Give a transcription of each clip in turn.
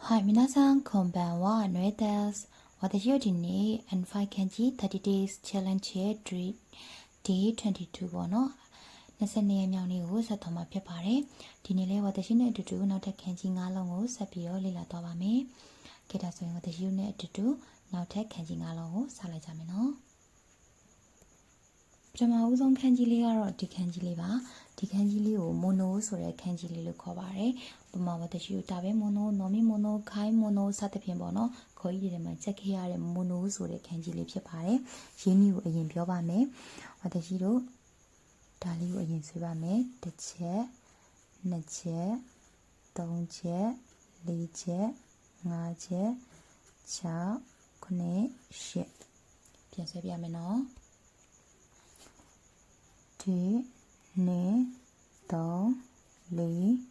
はい、皆さんこんばんは、ノエです。私はဒီနေ့ N5 Kenji 30 days challenge ရဲ့ day day 22ပေါ့နော်22ရက်မြောက်နေ့ကိုဆက်သွားမှာဖြစ်ပါတယ်ဒီနေ့လဲဝတရှိနဲ့အတူတူနောက်ထပ် Kenji 9လုံးကိုဆက်ပြီးတော့လေ့လာသွားပါမယ်ကြည့်ဒါဆိုရင်ဝတရှိနဲ့အတူတူနောက်ထပ် Kenji 9လုံးကိုစလိုက်ကြမယ်နော်ပထမဦးဆုံးခန်းကြီးလေးကတော့ဒီခန်းကြီးလေးပါဒီခန်းကြီးလေးကိုမိုနိုဆိုတဲ့ခန်းကြီးလေးလို့ခေါ်ပါတယ် ပမာဝတရှိကိုဒါပဲမိုနိုနော်မီမိုနိုခိုင်းမိုနိုစသဖြင့်ပေါ့နော်ခေါ်ကြီးတွေမှာချက်ခဲ့ရတဲ့မိုနိုဆိုတဲ့ခန်းကြီးလေးဖြစ်ပါတယ်ရင်းနှီးကိုအရင်ပြောပါမယ်ဝတရှိတို့ဒါလေးကိုအရင်ဆွေးပါမယ်တစ်ချက်နှစ်ချက်သုံးချက်လေးချက်ငါးချက်6 9 10ပြန်ဆွဲပြမယ်နော်ဒီနေ3 4 5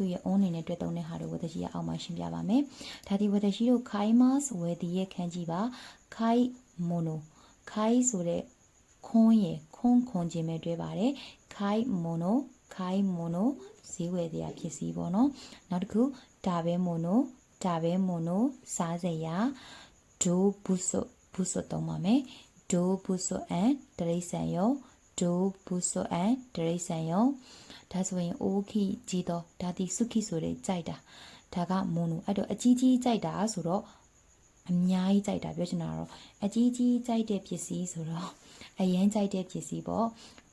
သူရဲ့ on အနေနဲ့တွေ့သုံးတဲ့ဟာတွေဝတ္တရှိရအောက်မှာရှင်းပြပါမယ်ဒါဒီဝတ္တရှိတို့ခိုင်မတ်ဝယ်ဒီရဲ့ခန်းကြီးပါခိုင်မိုနိုခိုင်ဆိုတဲ့ခွန်းရယ်ခွန်းခွန်ခြင်းပဲတွေ့ပါတယ်ခိုင်မိုနိုခိုင်မိုနိုဈေးဝယ်တရားပစ္စည်းပေါ့နော်နောက်တစ်ခုဒါပဲမိုနိုဒါပဲမိုနိုစားစရာဒိုဘူဆိုဘူဆိုသုံးပါမယ်ဒိုဘူဆိုအန်တရိษံယောဒိုဘူဆိုအန်တရိษံယော ဒါဆိုရင်အိုခိကြီးတော့ဒါတိစုခိဆိုတဲ့ကြိုက်တာဒါကမိုနိုအဲ့တော့အကြီးကြီးကြိုက်တာဆိုတော့အများကြီးကြိုက်တာပြောချင်တာတော့အကြီးကြီးကြိုက်တဲ့ပစ္စည်းဆိုတော့အရန်ကြိုက်တဲ့ပစ္စည်းပေါ့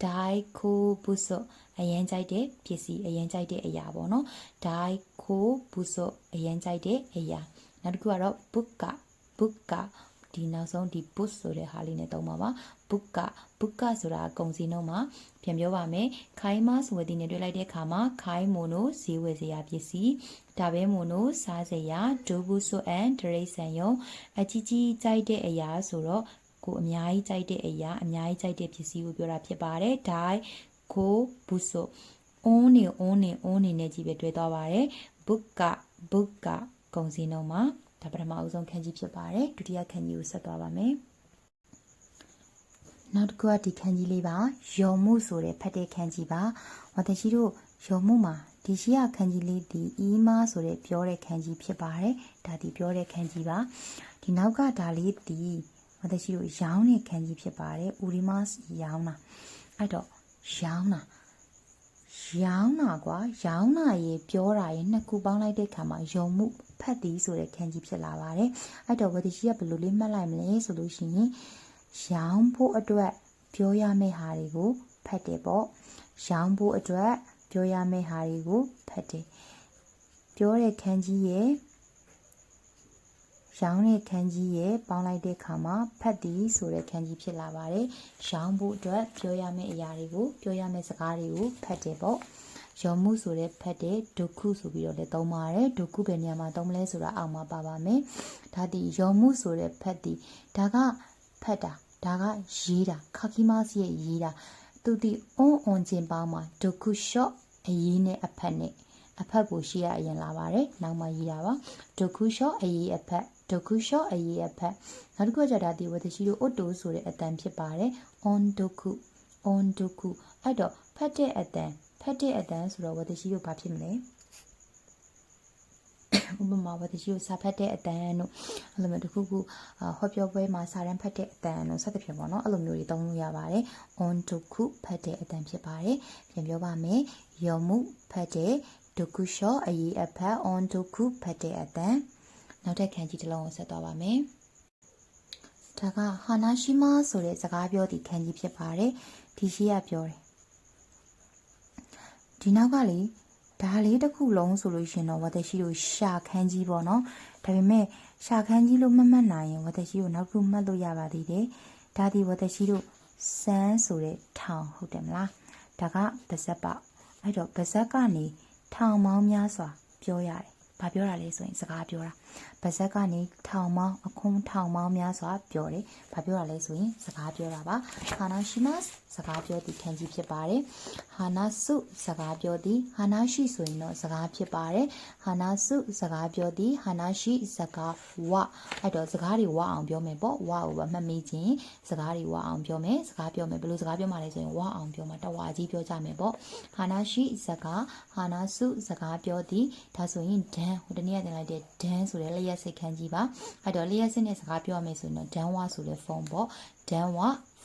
ဒိုင်ခိုဘူဆိုအရန်ကြိုက်တဲ့ပစ္စည်းအရန်ကြိုက်တဲ့အရာပေါ့နော်ဒိုင်ခိုဘူဆိုအရန်ကြိုက်တဲ့အရာနောက်တစ်ခုကတော့ဘုကဘုက ဒီနောက်ဆုံးဒီ book ဆိုတဲ့ဟာလေးနဲ့သုံးပါပါ book က book ကဆိုတာအကုန်စီနှုံးမှာပြန်ပြောပါမယ်ခိုင်းမဆိုဝယ်ဒီနဲ့တွေ့လိုက်တဲ့အခါမှာခိုင်းမိုနိုဈေးဝယ်စရာပစ္စည်းဒါပဲမိုနိုစားစရာဒိုဘူးဆိုအန်ဒရိတ်ဆန်ယုံအကြီးကြီးကြိုက်တဲ့အရာဆိုတော့ကိုအများကြီးကြိုက်တဲ့အရာအများကြီးကြိုက်တဲ့ပစ္စည်းကိုပြောတာဖြစ်ပါတယ်ဒိုင်ကိုဘူးဆိုအုံးနေအုံးနေအုံးနေနဲ့ကြီးပဲတွေ့သွားပါတယ် book က book ကကုန်စည်နှုံးမှာ ဒါပထမအဦးဆုံးခန်းကြီးဖြစ်ပါတယ်ဒုတိယခန်းကြီးကိုဆက်သွားပါမယ်နောက်တစ်ခုကဒီခန်းကြီးလေးပါယော်မှုဆိုတဲ့ဖတ်တဲ့ခန်းကြီးပါဝတရှိတို့ယော်မှုမှာဒီရှိရခန်းကြီးလေးဒီအီးမာဆိုတဲ့ပြောတဲ့ခန်းကြီးဖြစ်ပါတယ်ဒါဒီပြောတဲ့ခန်းကြီးပါဒီနောက်ကဒါလေးဒီဝတရှိတို့ရောင်းတဲ့ခန်းကြီးဖြစ်ပါတယ်ဦးရီမတ်ရောင်းတာအဲ့တော့ရောင်းတာ ရောင်းတာကွာရောင်းတာရေပြောတာရေနှစ်ခုပေါင်းလိုက်တဲ့ခါမှာယုံမှုဖတ်သည်ဆိုတဲ့ခန်းကြီးဖြစ်လာပါတယ်အဲ့တော့ဝတရှိကဘယ်လိုလေးမှတ်လိုက်မလဲဆိုလို့ရှိရင်ရောင်းဖို့အတွက်ပြောရမယ့်ဟာတွေကိုဖတ်တယ်ပေါ့ရောင်းဖို့အတွက်ပြောရမယ့်ဟာတွေကိုဖတ်တယ်ပြောတဲ့ခန်းကြီးရဲ့ ရောင်းတဲ့ခန်းကြီးရဲ့ပေါင်းလိုက်တဲ့ခါမှာဖတ်သည်ဆိုတဲ့ခန်းကြီးဖြစ်လာပါတယ်။ရောင်းဖို့အတွက်ပြောရမယ့်အရာတွေကိုပြောရမယ့်စကားတွေကိုဖတ်တယ်ပေါ့။ရောမှုဆိုတဲ့ဖတ်တဲ့ဒုက္ခုဆိုပြီးတော့လည်းသုံးပါတယ်။ဒုက္ခုပဲနေရာမှာသုံးမလဲဆိုတာအောက်မှာပါပါမယ်။ဒါဒီရောမှုဆိုတဲ့ဖတ်သည်ဒါကဖတ်တာဒါကရေးတာခါကီမစီရဲ့ရေးတာသူဒီအွန်အွန်ချင်းပေါင်းမှာဒုက္ခုရှော့အရေးနဲ့အဖတ်နဲ့အဖက်ကိုရှိရအရင်လာပါတယ်နောက်မှရေးတာပါဒုက္ခုရှော့အရေးအဖက် ဒုက္ခုရှော့အရေးအဖက်နောက်တစ်ခုကကြတာဒီဝတရှိတို့အုတ်တိုဆိုတဲ့အတန်ဖြစ်ပါတယ် on ဒုက္ခု on ဒုက္ခုအဲ့တော့ဖတ်တဲ့အတန်ဖတ်တဲ့အတန်ဆိုတော့ဝတရှိတို့ဘာဖြစ်မလဲဥပမာဝတရှိကိုစာဖတ်တဲ့အတန်တို့အဲ့လိုမျိုးတစ်ခုခုဟောပြောပွဲမှာစာရန်ဖတ်တဲ့အတန်တို့စသဖြင့်ပေါ့နော်အဲ့လိုမျိုးတွေသုံးလို့ရပါတယ် on ဒုက္ခုဖတ်တဲ့အတန်ဖြစ်ပါတယ်ပြန်ပြောပါမယ်ယောမှုဖတ်တဲ့ဒုက္ခုရှော့အရေးအဖတ် on ဒုက္ခုဖတ်တဲ့အတန် နောက်ထပ်ခန်းကြီးတစ်လုံးကိုဆက်သွားပါမယ်ဒါကဟာနာရှိမဆိုတဲ့စကားပြောသည့်ခန်းကြီးဖြစ်ပါတယ်ဒီရှိရပြောတယ်ဒီနောက်ကလေဒါလေးတစ်ခုလုံးဆိုလို့ရှင်တော့ဝတ်ရှိတို့ရှာခန်းကြီးပေါ့နော်ဒါပေမဲ့ရှာခန်းကြီးလို့မမှတ်နိုင်ရင်ဝတ်ရှိကိုနောက်တစ်ခုမှတ်လို့ရပါသေးတယ်ဒါဒီဝတ်ရှိတို့စမ်းဆိုတဲ့ထောင်ဟုတ်တယ်မလားဒါကပါဇက်ပေါ့အဲ့တော့ပါဇက်ကနေထောင်ပေါင်းများစွာပြောရတယ်ဘာပြောတာလဲဆိုရင်စကားပြောတာပါဇက်ကနေထောင်မောင်းအခွန်းထောင်မောင်းများစွာပြောတယ်ဘာပြောတာလဲဆိုရင်စကားပြောတာပါဟာနာရှိမတ်စကားပြောသည့်ခံကြီးဖြစ်ပါတယ်ဟာနာစုစကားပြောသည်ဟာနာရှိဆိုရင်တော့စကားဖြစ်ပါတယ်ဟာနာစုစကားပြောသည်ဟာနာရှိစကားဝအဲ့တော့စကားတွေဝအောင်ပြောမယ်ပေါ့ဝကိုပဲမှတ်မိခြင်းစကားတွေဝအောင်ပြောမယ်စကားပြောမယ်ဘယ်လိုစကားပြောမှလဲဆိုရင်ဝအောင်ပြောမှာတဝါကြီးပြောကြမယ်ပေါ့ဟာနာရှိစကားဟာနာစုစကားပြောသည်ဒါဆိုရင်ဒန်ဟိုတနေ့ကတင်လိုက်တဲ့ဒန်ဆိုတဲ့လျှက်စိတ်ခန်းကြီးပါအဲ့တော့လျှက်စိတ်နဲ့စကားပြောရမယ်ဆိုရင်တော့ဒန်ဝဆိုတဲ့ဖုန်းပေါ့ဒန်ဝ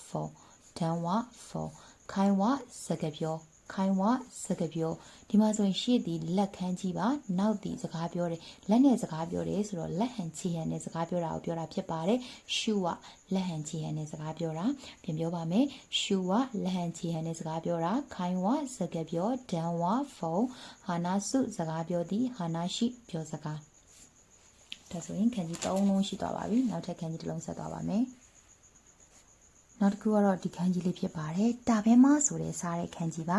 ဖုန်းဒန်ဝဖုန်းခိုင်းဝစကားပြောခိုင်းဝစကားပြောဒီမှာဆိုရင်ရှေ့ဒီလက်ခန်းကြီးပါနောက်ဒီစကားပြောတယ်လက်နဲ့စကားပြောတယ်ဆိုတော့လက်ဟန်ချီဟန်နဲ့စကားပြောတာကိုပြောတာဖြစ်ပါတယ်ရှူဝလက်ဟန်ချီဟန်နဲ့စကားပြောတာပြန်ပြောပါမယ်ရှူဝလက်ဟန်ချီဟန်နဲ့စကားပြောတာခိုင်းဝစကားပြောဒန်ဝဖုန်းဟာနာစုစကားပြောသည်ဟာနာရှိပြောစကား ဒါဆိုရင်ခန်းကြီး၃လုံးရှိသွားပါပြီနောက်ထပ်ခန်းကြီးတစ်လုံးဆက်သွားပါမယ်နောက်တစ်ခုကတော့ဒီခန်းကြီးလေးဖြစ်ပါတယ်တာဘဲမဆိုတဲ့စားတဲ့ခန်းကြီးပါ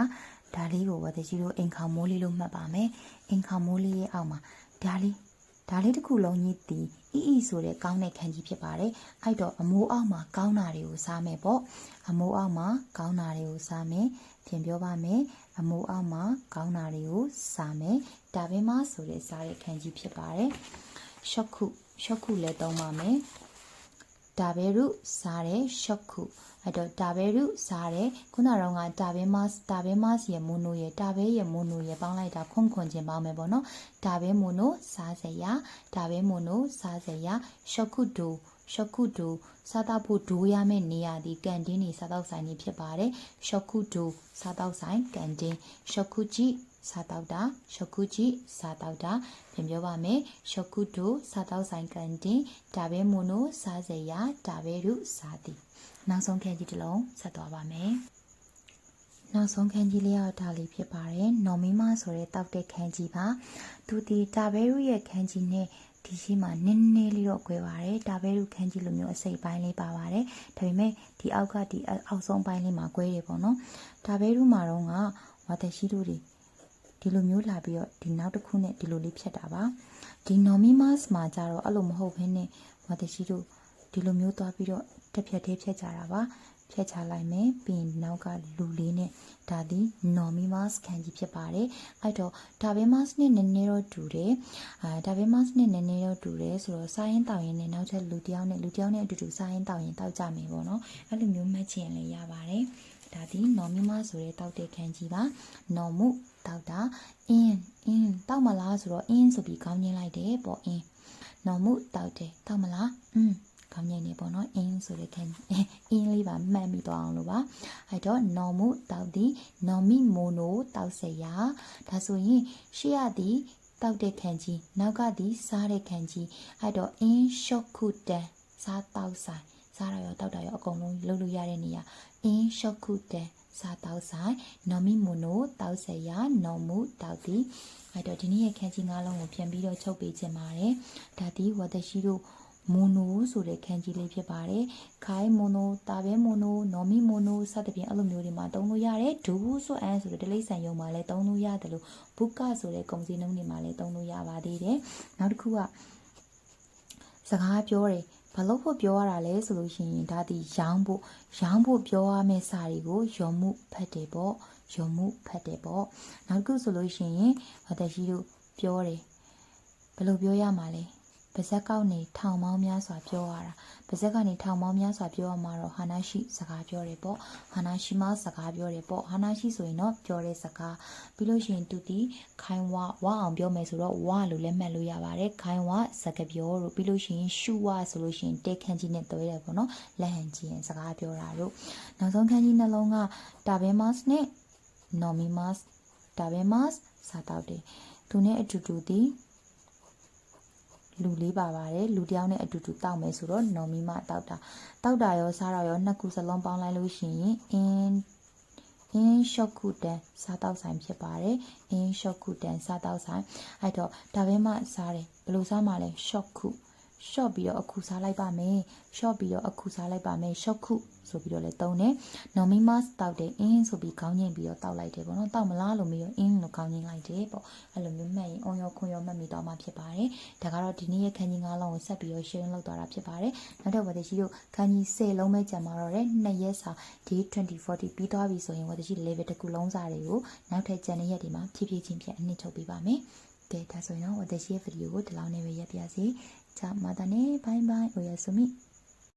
ဒါလေးကိုဝတ်တကြီးတို့အိမ်ခေါမိုးလေးလို့မှတ်ပါမယ်အိမ်ခေါမိုးလေးရဲ့အောက်မှာဒါလေးဒါလေးတစ်ခုလုံးကြီးတည်အီအီဆိုတဲ့ကောင်းတဲ့ခန်းကြီးဖြစ်ပါတယ်အဲ့တော့အမိုးအောက်မှာကောင်းတာတွေကိုစားမယ်ပေါ့အမိုးအောက်မှာကောင်းတာတွေကိုစားမယ်ပြင်ပြောပါမယ်အမိုးအောက်မှာကောင်းတာတွေကိုစားမယ်ဒါဘဲမဆိုတဲ့စားတဲ့ခန်းကြီးဖြစ်ပါတယ် ရှော့ခုရှော့ခုလည်းသုံးပါမယ်ဒါဘဲရုစားတဲ့ရှော့ခုအဲ့တော့ဒါဘဲရုစားတဲ့ခုနကတော့ကဒါဘဲမတ်ဒါဘဲမတ်ရဲ့မိုနိုရဲ့ဒါဘဲရဲ့မိုနိုရဲ့ပေါင်းလိုက်တာခွန်ခွန်ချင်းပေါင်းမယ်ပေါ့နော်ဒါဘဲမိုနိုစားစရာဒါဘဲမိုနိုစားစရာရှော့ခုဒူရှော့ခုဒူစားတော့ဖို့ဒိုးရမယ့်နေရာဒီကန်တင်းနေစားတော့ဆိုင်နေဖြစ်ပါတယ်ရှော့ခုဒူစားတော့ဆိုင်ကန်တင်းရှော့ခုဂျီ စားတော့တာရှော့ခုဂျီစားတော့တာပြန်ပြောပါမယ်ရှော့ခုဒူစားတော့ဆိုင်ကန်တင်းဒါဘဲမိုနိုစားစရာဒါဘဲရုစားသည်နောက်ဆုံးခန်းကြီးတစ်လုံးဆက်သွားပါမယ်နောက်ဆုံးခန်းကြီးလေးကတော့ဒါလေးဖြစ်ပါတယ်။နော်မီမာဆိုတဲ့တောက်တဲ့ခန်းကြီးပါ။သူဒီတာဘဲရုရဲ့ခန်းကြီးနဲ့ဒီရှိမှနည်းနည်းလေးတော့꿰ပါတယ်။တာဘဲရုခန်းကြီးလိုမျိုးအစိပ်ပိုင်းလေးပါပါတယ်။ဒါပေမဲ့ဒီအောက်ကဒီအောက်ဆုံးပိုင်းလေးမှာ꿰တယ်ပေါ့နော်။တာဘဲရုမှာတော့ကဝါတရှိတို့တွေ ဒီလိုမျိုးလာပြီးတော့ဒီနောက်တစ်ခုနဲ့ဒီလိုလေးဖြတ်တာပါ။ဒီနော်မီမာစ်မှာကြတော့အဲ့လိုမဟုတ်ဘဲနဲ့ဝါတရှိတို့ဒီလိုမျိုးသွားပြီးတော့တစ်ဖြတ်သေးဖြတ်ကြတာပါဖြတ်ချလိုက်မယ်ပြီးရင်နောက်ကလူလေးနဲ့ဒါဒီ normimas ခံကြီးဖြစ်ပါတယ်အဲ့တော့ dabemas နဲ့နည်းနည်းတော့တူတယ်အာ dabemas နဲ့နည်းနည်းတော့တူတယ်ဆိုတော့စားရင်တောက်ရင်နဲ့နောက်ထပ်လူတစ်ယောက်နဲ့လူတစ်ယောက်နဲ့အတူတူစားရင်တောက်ရင်တောက်ကြမယ်ပေါ့နော်အဲ့လိုမျိုးမှတ်ချင်လည်းရပါတယ်ဒါဒီ normima ဆိုတဲ့တောက်တဲ့ခံကြီးပါ normu တောက်တာ in in တောက်မလားဆိုတော့ in ဆိုပြီးခေါင်းညင်းလိုက်တယ်ပေါ့ in normu တောက်တယ်တောက်မလားอืมခေါင်းငိမ့်နေပေါ့နော်အင်းဆိုတဲ့ခံအင်းလေးပါမှတ်မိသွားအောင်လို့ပါအဲ့တော့ normu တောက်သည် normi mono တောက်စရာဒါဆိုရင်ရှေ့ရသည်တောက်တဲ့ခံကြီးနောက်ကသည်စားတဲ့ခံကြီးအဲ့တော့ in shokutan စားတောက်ဆိုင်စားရရောတောက်တာရောအကုန်လုံးလုပ်လို့ရတဲ့နေရာ in shokutan စားတောက်ဆိုင် normi mono တောက်စရာ normu တောက်သည်အဲ့တော့ဒီနေ့ရဲ့ခန်းကြီး၅လုံးကိုပြန်ပြီးတော့ချုပ်ပေးခြင်းပါတယ်ဒါသည်ဝတရှိတို့မိုနိုဆိုတဲ့ခန်းကြီးလေးဖြစ်ပါတယ်။ခိုင်းမိုနို၊တာဘဲမိုနို၊နော်မီမိုနိုစသဖြင့်အဲ့လိုမျိုးတွေမှာသုံးလို့ရတယ်။ဒူဆိုအန်ဆိုတဲ့တလိပ်ဆန်ရုံမှာလည်းသုံးလို့ရတယ်လို့ဘုကဆိုတဲ့ကုံစင်းနှုံးတွေမှာလည်းသုံးလို့ရပါသေးတယ်။နောက်တစ်ခုကစကားပြောတယ် ဘာလို့ဖို့ပြောရတာလဲဆိုလို့ရှိရင်ဒါဒီရောင်းဖို့ရောင်းဖို့ပြောရမယ့်စာတွေကိုယုံမှုဖတ်တယ်ပေါ့ယုံမှုဖတ်တယ်ပေါ့နောက်တစ်ခုဆိုလို့ရှိရင်အသက်ရှိတို့ပြောတယ်ဘယ်လိုပြောရမှာလဲ ပါဇက်ကောက်နေထောင်မောင်းများစွာပြောရတာပါဇက်ကနေထောင်မောင်းများစွာပြောရမှာတော့ဟာနာရှိစကားပြောတယ်ပေါ့ဟာနာရှိမစကားပြောတယ်ပေါ့ဟာနာရှိဆိုရင်တော့ပြောတဲ့စကားပြီးလို့ရှိရင်သူတီခိုင်းဝဝအောင်ပြောမယ်ဆိုတော့ဝလို့လည်းမှတ်လို့ရပါတယ်ခိုင်းဝစကားပြောလို့ပြီးလို့ရှိရင်ရှူဝဆိုလို့ရှိရင်တဲခန့်ကြီးနဲ့တွဲတယ်ပေါ့နော်လက်ဟန်ကြီးရင်စကားပြောတာတို့နောက်ဆုံးခန်းကြီးနှလုံးကတာဘဲမတ်နဲ့ nomimas တာဘဲမတ်စားတော့တယ်သူနဲ့အတူတူတီ လူလေးပါပါတယ်လူတယောက်နဲ့အတူတူတောက်မယ်ဆိုတော့နော်မီမတောက်တာတောက်တာရောစားတော့ရောနှစ်ခုစလုံးပေါင်းလိုက်လို့ရှိရင် in in shokudan စားတောက်ဆိုင်ဖြစ်ပါတယ် in shokudan စားတောက်ဆိုင်အဲ့တော့ဒါပဲမှစားတယ်ဘယ်လိုစားမှလဲ shoku short ပြီးတော့အခုစားလိုက်ပါမယ် short ပြီးတော့အခုစားလိုက်ပါမယ် short ခုဆိုပြီးတော့လည်းသုံးတယ် anonymous တောက်တယ် in ဆိုပြီးခေါင်းငိမ့်ပြီးတော့တောက်လိုက်တယ်ပေါ့နော်တောက်မလားလို့မေးရော in လို့ခေါင်းငိမ့်လိုက်တယ်ပေါ့အဲ့လိုမျိုးမှတ်ရင် on ရောခွန်ရောမှတ်မိတော့မှဖြစ်ပါတယ်ဒါကတော့ဒီနေ့ရဲ့ခန်းကြီး9လုံးကိုဆက်ပြီးတော့ sharing လုပ်သွားတာဖြစ်ပါတယ်နောက်တော့ဝတရှိတို့ခန်းကြီး10လုံးပဲကြံပါတော့တယ်နှစ်ရက်စာ day 2040ပြီးသွားပြီဆိုရင်ဝတရှိ level တစ်ခုလုံးစာတွေကိုနောက်ထပ်ကြံတဲ့ရက်တွေမှာဖြည်းဖြည်းချင်းဖြတ်အနှစ်ချုပ်ပေးပါမယ်ကဲဒါဆိုရင်တော့ဝတရှိရဲ့ video ကိုဒီလောက်နဲ့ပဲရပ်ပြစေ じゃあまだね。バイバイ。おやすみ。